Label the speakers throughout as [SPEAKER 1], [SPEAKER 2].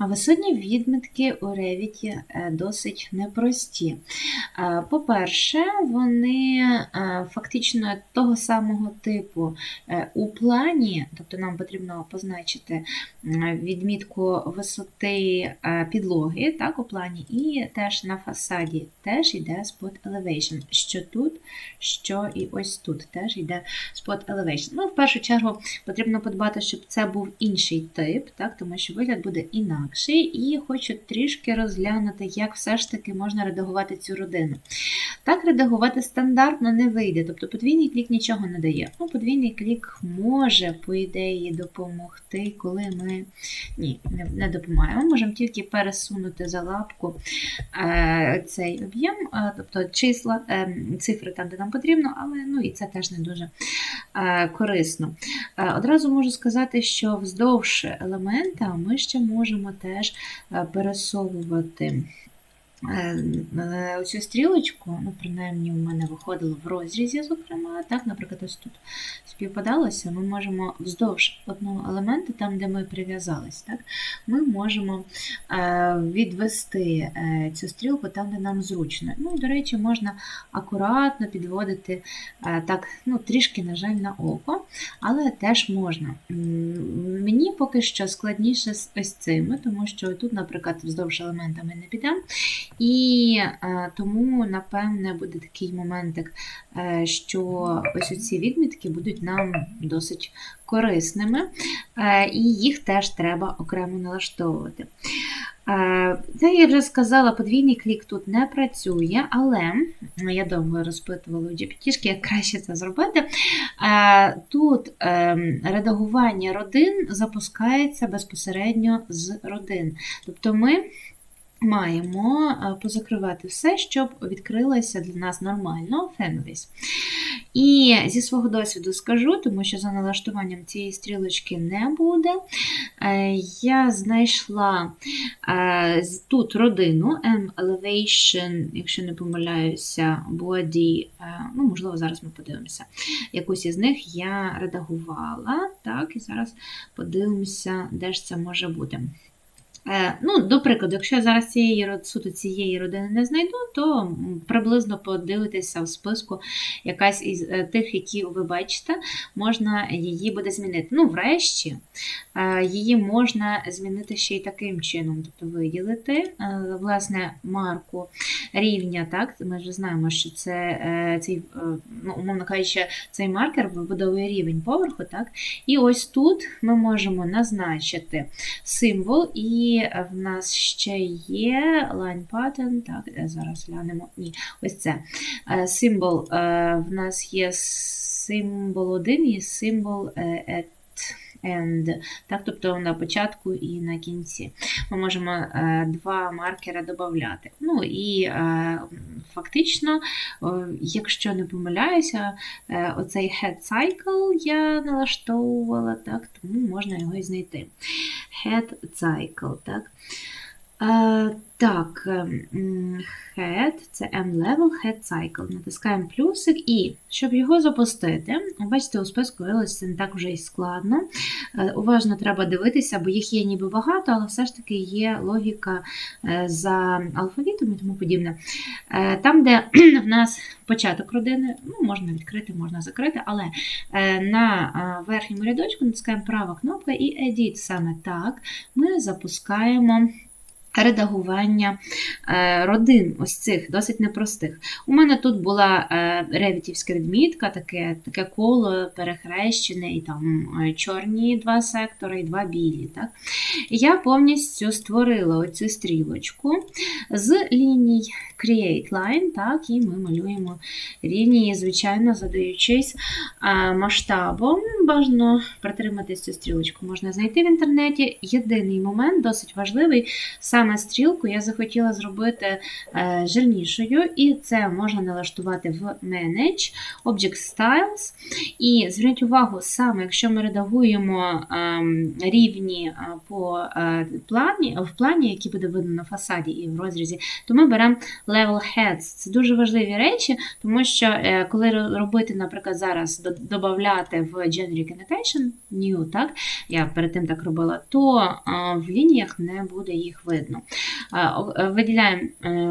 [SPEAKER 1] А Висотні відмітки у е, досить непрості. Е, По-перше, вони е, фактично того самого типу е, у плані, тобто нам потрібно позначити відмітку висоти підлоги так, у плані, і теж на фасаді теж йде spot elevation. Що тут, що і ось тут теж йде spot elevation. Ну, в першу чергу потрібно подбати, щоб це був інший тип, так, тому що вигляд буде інакший. І хочу трішки розглянути, як все ж таки можна редагувати цю родину. Так, редагувати стандартно не вийде, тобто подвійний клік нічого не дає. Ну, подвійний клік може, по ідеї, допомогти, коли ми ні, не допомагає. Ми можемо тільки пересунути за лапку е, цей об'єм, е, тобто числа, е, цифри там, де нам потрібно, але ну, і це теж не дуже е, корисно. Е, Одразу можу сказати, що вздовж елемента ми ще можемо теж е, пересовувати оцю стрілочку, ну, принаймні, у мене виходило в розрізі, зокрема, так, наприклад, ось тут співпадалося, ми можемо вздовж одного елементу, там, де ми прив'язались, так, ми можемо е, відвести е, цю стрілку там, де нам зручно. Ну, до речі, можна акуратно підводити е, так, ну, трішки, на жаль, на око, але теж можна. Мені поки що складніше з ось цими, тому що тут, наприклад, вздовж елемента ми не підемо. І е, тому, напевне, буде такий моментик, е, що ось ці відмітки будуть нам досить корисними, е, і їх теж треба окремо налаштовувати. Це я вже сказала, подвійний клік тут не працює, але ну, я довго розпитувала у GPT, як краще це зробити. Тут ем, редагування родин запускається безпосередньо з родин. Тобто ми маємо е, позакривати все, щоб відкрилося для нас нормально families. І зі свого досвіду скажу, тому що за налаштуванням цієї стрілочки не буде. Е, Я знайшла е, тут родину M Elevation, якщо не помиляюся, Body, ну, можливо, зараз ми подивимося. Якусь із них я редагувала, так, і зараз подивимося, де ж це може бути. Е, Ну, до прикладу, якщо я зараз цієї суто цієї родини не знайду, то приблизно подивитися в списку якась із е, тих, які ви бачите, можна її буде змінити. Ну, врешті, е, її можна змінити ще й таким чином, тобто виділити власне марку рівня. Так, ми вже знаємо, що це цей, ну, умовно кажучи, цей маркер вибудовує рівень поверху. Так, і ось тут ми можемо назначити символ, і в нас ще є line pattern. Так, е, зараз глянемо. Ні, ось це. Е, Символ е, в нас є символ 1 і символ at end. Так, тобто на початку і на кінці. Ми можемо е, два маркера додати. Ну і е, фактично, е, якщо не помиляюся, оцей head cycle я налаштовувала, так, тому можна його і знайти. Head cycle, так. Е, так, ем, head, це M-level, head cycle. Натискаємо плюсик, і щоб його запустити, бачите, у списку виявилося це не так вже і складно. Е, Уважно треба дивитися, бо їх є ніби багато, але все ж таки є логіка е, за алфавітом і тому подібне. Е, Там, де в нас початок родини, ну, можна відкрити, можна закрити, але е, на е, верхньому рядочку натискаємо права кнопка і Edit саме так ми запускаємо редагування е, родин, ось цих досить непростих. У мене тут була е, ревітівська відмітка, таке, таке коло перехрещене, і там е, чорні два сектори і два білі. Так? Я повністю створила оцю стрілочку з ліній Create Line, так, і ми малюємо лінії, звичайно, задаючись масштабом. Бажано притриматись цю стрілочку можна знайти в інтернеті. Єдиний момент, досить важливий, саме саме стрілку я захотіла зробити е, жирнішою, і це можна налаштувати в Manage, Object Styles. І зверніть увагу, саме якщо ми редагуємо ем, рівні е, по е, плані, в плані, який буде видно на фасаді і в розрізі, то ми беремо Level Heads. Це дуже важливі речі, тому що коли робити, наприклад, зараз додати в Generic Annotation, New, так, я перед тим так робила, то в лініях не буде їх видно. Виділяємо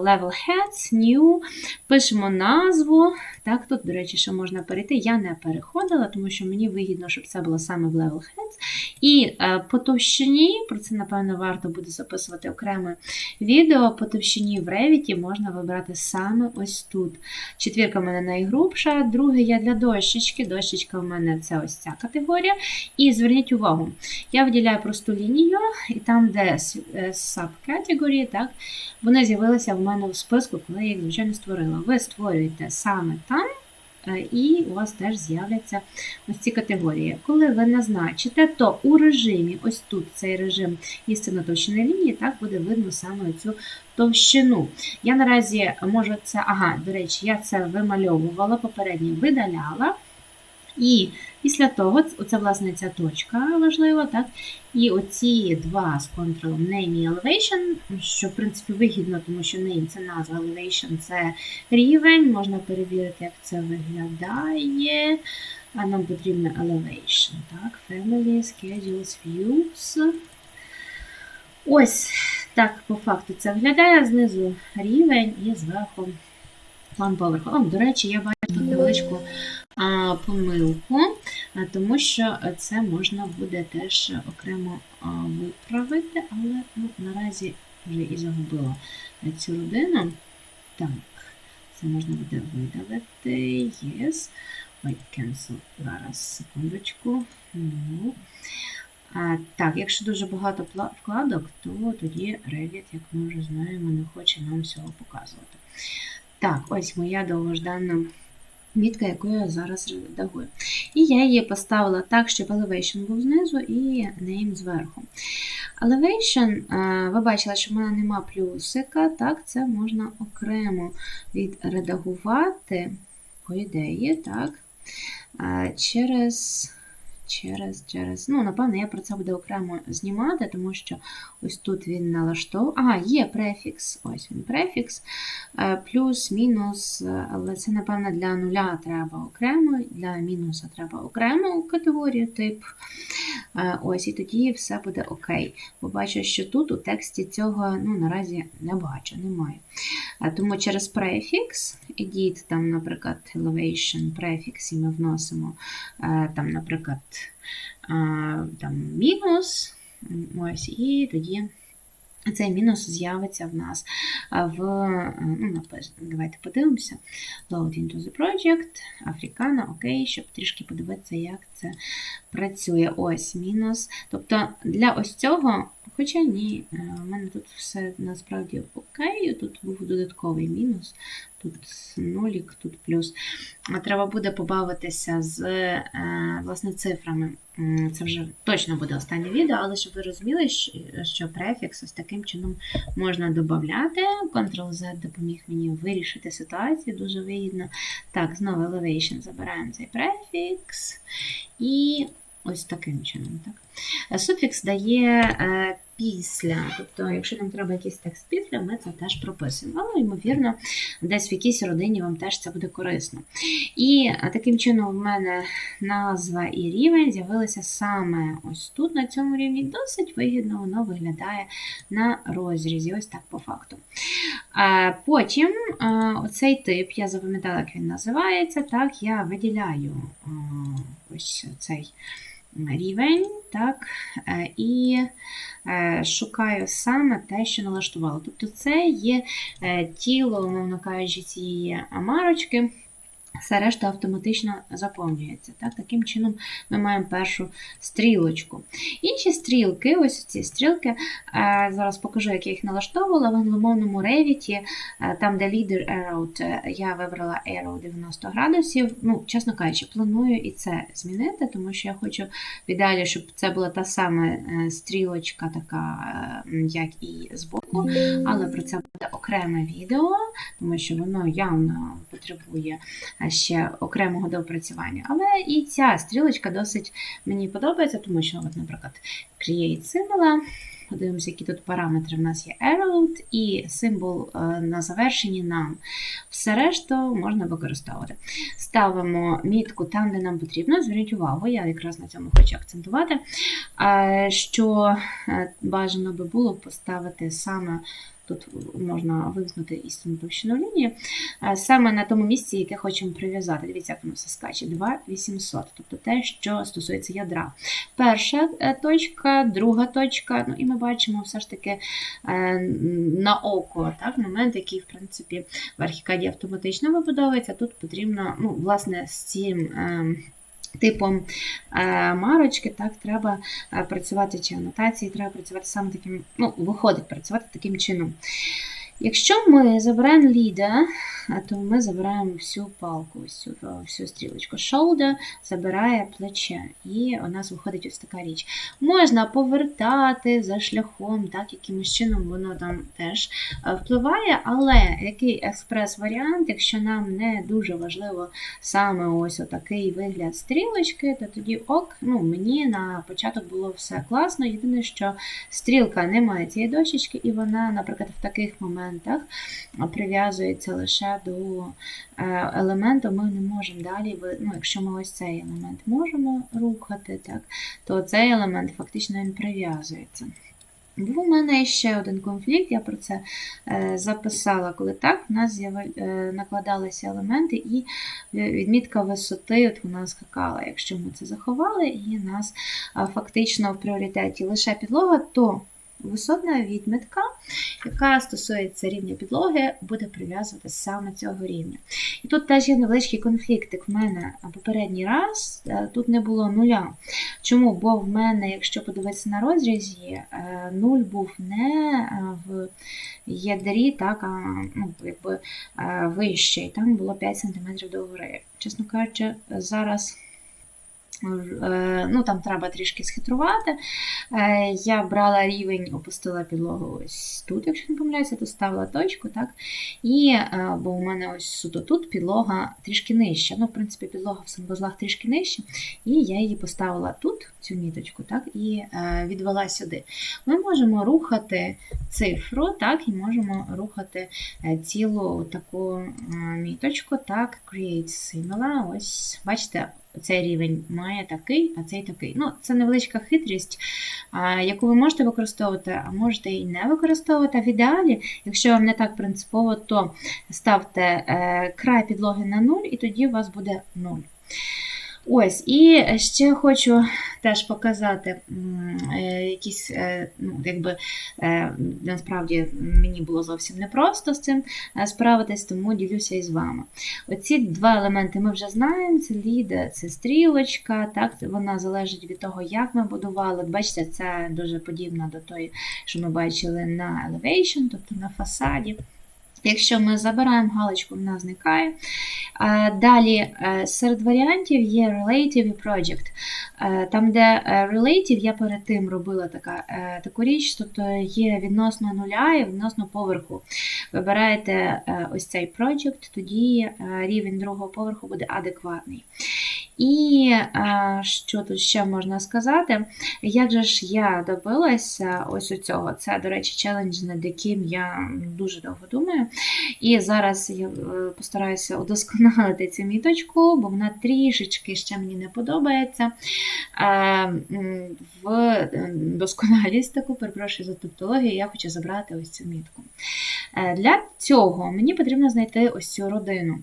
[SPEAKER 1] Level Heads, New, пишемо назву. Так, Тут, до речі, ще можна перейти. Я не переходила, тому що мені вигідно, щоб це було саме в Level Heads. І е, по товщині, про це, напевно, варто буде записувати окреме відео. По товщині в Revit можна вибрати саме ось тут. Четвірка в мене найгрубша, друге я для дощечки. Дощечка в мене це ось ця категорія. І зверніть увагу, я виділяю просту лінію, і там, де е, subcategory, так, вони з'явилися в мене в списку, коли я їх звичайно створила. Ви створюєте саме там. Е, і у вас теж з'являться ось ці категорії. Коли ви назначите, то у режимі, ось тут цей режим істинно товщини лінії, так буде видно саме цю товщину. Я наразі можу це, ага, до речі, я це вимальовувала, попередньо видаляла. І після того, це, власне, ця точка важлива, так? І оці два з контролем name і elevation, що, в принципі, вигідно, тому що name це назва, elevation це рівень, можна перевірити, як це виглядає. А нам потрібно elevation. так, Family, schedules, views. Ось так, по факту, це виглядає знизу рівень і зверху план поверху. О, до речі, я бачу невеличку помилку, тому що це можна буде теж окремо виправити, але ну, наразі вже і загубила цю родину. Так, це можна буде видалити. Yes. Ой, cancel. Зараз, секундочку. Ну. А, Так, якщо дуже багато вкладок, то тоді Revit, як ми вже знаємо, не хоче нам всього показувати. Так, ось моя довгождана мітка, яку я зараз редагую. І я її поставила так, щоб elevation був знизу і name зверху. Elevation, ви бачили, що в мене нема плюсика, так, це можна окремо відредагувати, по ідеї, так, через через, через. Ну, напевно, я про це буду окремо знімати, тому що ось тут він налаштовує. Ага, є префікс. Ось він префікс. Е, плюс, мінус, але це, напевно, для нуля треба окремо, для мінуса треба окрему категорію тип. Е, ось, і тоді все буде окей. Бо бачу, що тут у тексті цього ну, наразі не бачу, немає. Е, тому через префікс, edit, там, наприклад, elevation префікс, і ми вносимо, там, наприклад, там, мінус. Ось, І тоді цей мінус з'явиться в нас в. ну, Давайте подивимося. Load into the project, Africana, окей, щоб трішки подивитися, як це працює. Ось мінус. Тобто для ось цього, хоча ні, в мене тут все насправді окей, тут був додатковий мінус. Тут нолік, тут плюс. Треба буде побавитися з е, власне, цифрами. Це вже точно буде останнє відео, але щоб ви розуміли, що префікс ось таким чином можна додати. Ctrl-Z допоміг мені вирішити ситуацію, дуже вигідно. Так, знову elevation забираємо цей префікс. І ось таким чином. Так. Суфікс дає е, після. Тобто, якщо нам треба якийсь текст після, ми це теж прописуємо. Але, ймовірно, десь в якійсь родині вам теж це буде корисно. І таким чином, в мене назва і рівень з'явилися саме ось тут, на цьому рівні. Досить вигідно воно виглядає на розрізі. Ось так по факту. Потім оцей тип, я запам'ятала, як він називається. Так, я виділяю ось цей рівень, так, е, і е, шукаю саме те, що налаштувало. Тобто це є е, тіло, умовно кажучи, цієї марочки. Все решта автоматично заповнюється. Так? Таким чином ми маємо першу стрілочку. Інші стрілки, ось ці стрілки, е, зараз покажу, як я їх налаштовувала в англомовному Revit, е, там, де leader arrow, е, я вибрала arrow 90 градусів. Ну, Чесно кажучи, планую і це змінити, тому що я хочу в ідеалі, щоб це була та сама стрілочка, така, як і збоку, але про це буде окреме відео, тому що воно явно потребує ще окремого доопрацювання. Але і ця стрілочка досить мені подобається, тому що, от, наприклад, Create Symbol, Подивимося, які тут параметри. В нас є arrow і символ е, на завершенні нам. Все решту можна використовувати. Ставимо мітку там, де нам потрібно. Зверніть увагу, я якраз на цьому хочу акцентувати, е, що е, бажано би було поставити саме Тут можна вимкнути істинну товщину лінії, саме на тому місці, яке хочемо прив'язати. Дивіться, як воно все скаче, 2800, тобто те, що стосується ядра. Перша е, точка, друга точка, ну і ми бачимо все ж таки е, на око так, момент, який, в принципі, в архікаді автоматично вибудовується. Тут потрібно, ну, власне, з цим. Типом е, марочки, так, треба е, працювати чи анотації, треба працювати саме таким, ну, виходить працювати таким чином. Якщо ми забираємо ліда, то ми забираємо всю палку, всю всю стрілочку. Shoulder забирає плече, і у нас виходить ось така річ. Можна повертати за шляхом, так, якимось чином воно там теж е, впливає, але який експрес-варіант, якщо нам не дуже важливо саме ось отакий вигляд стрілочки, то тоді ок, ну, мені на початок було все класно. Єдине, що стрілка не має цієї дощечки, і вона, наприклад, в таких моментах прив'язується лише до е, елементу ми не можемо далі, ну, якщо ми ось цей елемент можемо рухати, так, то цей елемент фактично він прив'язується. Був у мене ще один конфлікт, я про це е, записала, коли так, в нас е, накладалися елементи, і відмітка висоти от вона скакала. Якщо ми це заховали, і нас фактично в пріоритеті лише підлога, то Висотна відмітка, яка стосується рівня підлоги, буде прив'язувати саме цього рівня. І тут теж є невеличкий конфліктик. В мене попередній раз е, тут не було нуля. Чому? Бо в мене, якщо подивитися на розрізі, е, нуль був не е, в ядрі, так, а ну, якби вищий. Там було 5 см догори. Чесно кажучи, зараз. Е, ну там треба трішки схитрувати. Е, я брала рівень, опустила підлогу ось тут, якщо не помиляюся, тут ставила точку. так, і, е, Бо у мене ось суто тут підлога трішки нижча. Ну, в принципі, підлога в санвузлах трішки нижча, і я її поставила тут, цю міточку, так, і відвела сюди. Ми можемо рухати цифру, так, і можемо рухати цілу таку міточку, так, create similar. Ось, бачите, цей рівень має такий, а цей такий. Ну, Це невеличка хитрість, яку ви можете використовувати, а можете і не використовувати. В ідеалі, якщо вам не так принципово, то ставте е, край підлоги на 0, і тоді у вас буде 0. Ось, і ще хочу теж показати е, якісь, е, ну, якби е, насправді мені було зовсім непросто з цим справитись, тому ділюся із вами. Оці два елементи ми вже знаємо: це ліда, це стрілочка, так, вона залежить від того, як ми будували. Бачите, це дуже подібно до тої, що ми бачили на elevation, тобто на фасаді. Якщо ми забираємо галочку, вона зникає. Далі, е, серед варіантів є Relative і Project. Е, там, де е, Relative, я перед тим робила така, таку річ, тобто є відносно нуля і відносно поверху. Вибираєте ось цей Project, тоді рівень другого поверху буде адекватний. І що тут ще можна сказати? Як же ж я добилася ось у цього? Це, до речі, челендж, над яким я дуже довго думаю. І зараз я е, постараюся удосконалити цю міточку, бо вона трішечки ще мені не подобається. В е, досконалість таку, перепрошую за тавтологію, я хочу забрати ось цю мітку. Е, для цього мені потрібно знайти ось цю родину.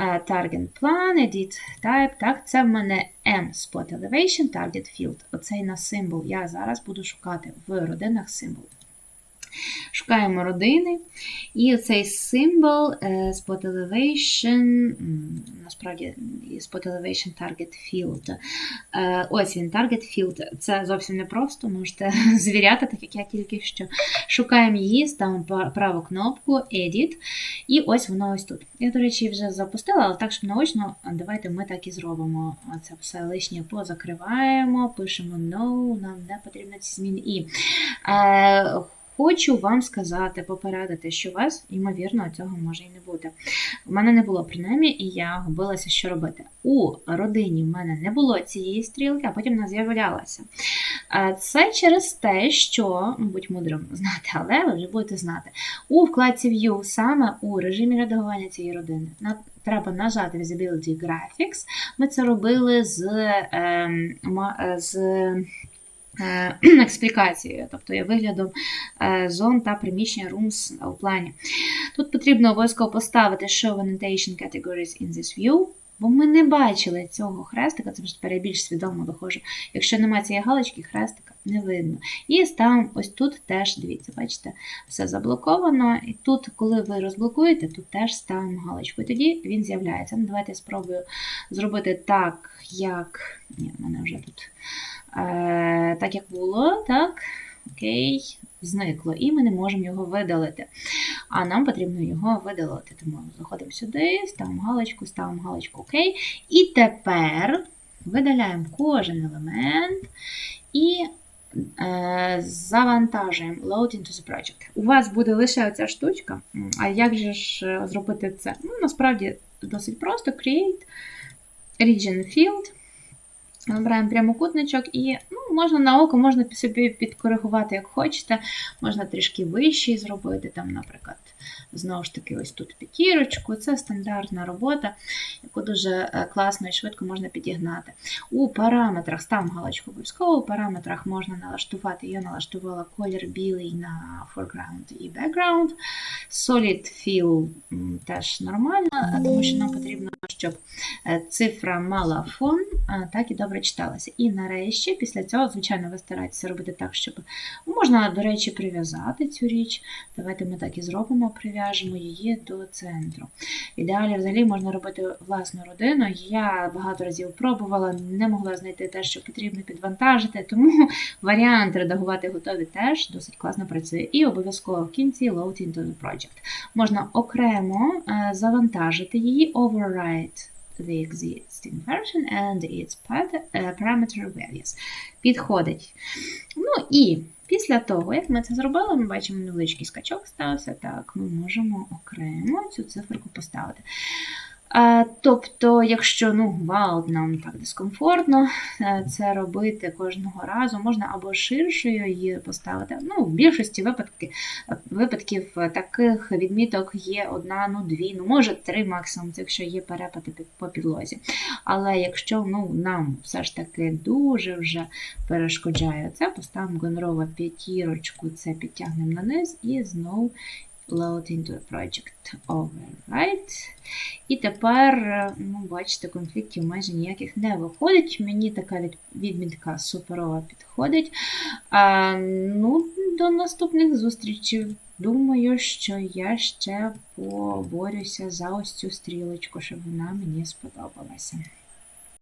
[SPEAKER 1] Target Plan, Edit Type. так, Це в мене M Spot Elevation Target Field. Оцей на символ я зараз буду шукати в родинах символ. Шукаємо родини. І цей символ е, Spot Elevation, насправді Spot Elevation Target Field. Е, Ось він, Target Field. Це зовсім не просто, можете звіряти, так як я тільки що. Шукаємо її, ставимо праву кнопку Edit. І ось воно ось тут. Я, до речі, вже запустила, але так, щоб наочно, давайте ми так і зробимо. Це все лишнє позакриваємо, пишемо No, нам не потрібно ці зміни. І е, хочу вам сказати, попередити, що у вас, ймовірно, цього може і не бути. У мене не було принаймні, і я губилася, що робити. У родині в мене не було цієї стрілки, а потім вона з'являлася. Е, Це через те, що, будь мудрим знати, але ви вже будете знати. У вкладці View саме у режимі редагування цієї родини треба нажати Visibility Graphics. Ми це робили з, ем, з експлікацією, тобто є виглядом е, зон та приміщення rooms у плані. Тут потрібно обов'язково поставити Show Annotation Categories in this view, бо ми не бачили цього хрестика, це вже тепер я більш свідомо виходжу. Якщо немає цієї галочки, хрестика не видно. І ставимо ось тут теж, дивіться, бачите, все заблоковано. І тут, коли ви розблокуєте, тут теж ставимо галочку. І тоді він з'являється. Ну, давайте я спробую зробити так, як. Ні, в мене вже тут. Е, так, як було, так. Окей, зникло, і ми не можемо його видалити. А нам потрібно його видалити. Тому заходимо сюди, ставимо галочку, ставимо галочку ОК. І тепер видаляємо кожен елемент і е, завантажуємо Load into the project. У вас буде лише оця штучка. А як же ж е, зробити це? Ну, насправді досить просто: Create Region Field. Набираємо прямокутничок і ну, можна на око, можна собі підкоригувати, як хочете. Можна трішки вищий зробити, там, наприклад, знову ж таки, ось тут п'ятірочку. Це стандартна робота, яку дуже е, класно і швидко можна підігнати. У параметрах ставимо галочку обов'язково, у параметрах можна налаштувати, я налаштувала колір білий на foreground і background. Solid fill теж нормально, е, тому що нам потрібно, щоб е, цифра мала фон, так і добре читалася. І нарешті, після цього, звичайно, ви стараєтеся робити так, щоб можна, до речі, прив'язати цю річ. Давайте ми так і зробимо, прив'яжемо її до центру. Ідеалі, взагалі, можна робити власну родину. Я багато разів пробувала, не могла знайти те, що потрібно підвантажити, тому варіант редагувати готові теж досить класно працює. І обов'язково в кінці load into the project. Можна окремо е, завантажити її, override the existing version and its е, parameter values. Підходить. Ну і після того, як ми це зробили, ми бачимо невеличкий скачок стався. Так, ми можемо окремо цю циферку поставити. Тобто, якщо ну, вау, нам так дискомфортно е, це робити кожного разу, можна або ширшою її поставити. Ну, в більшості випадків, випадків е, таких відміток є одна, ну дві, ну може три максимум, це якщо є перепади по підлозі. Але якщо ну, нам все ж таки дуже вже перешкоджає це, поставимо гонорова п'ятірочку, це підтягнемо на низ і знову load into project override. І тепер, е, ну, бачите, конфліктів майже ніяких не виходить. Мені така від- відмітка суперова підходить. А, ну, до наступних зустрічей. Думаю, що я ще поборюся за ось цю стрілочку, щоб вона мені сподобалася.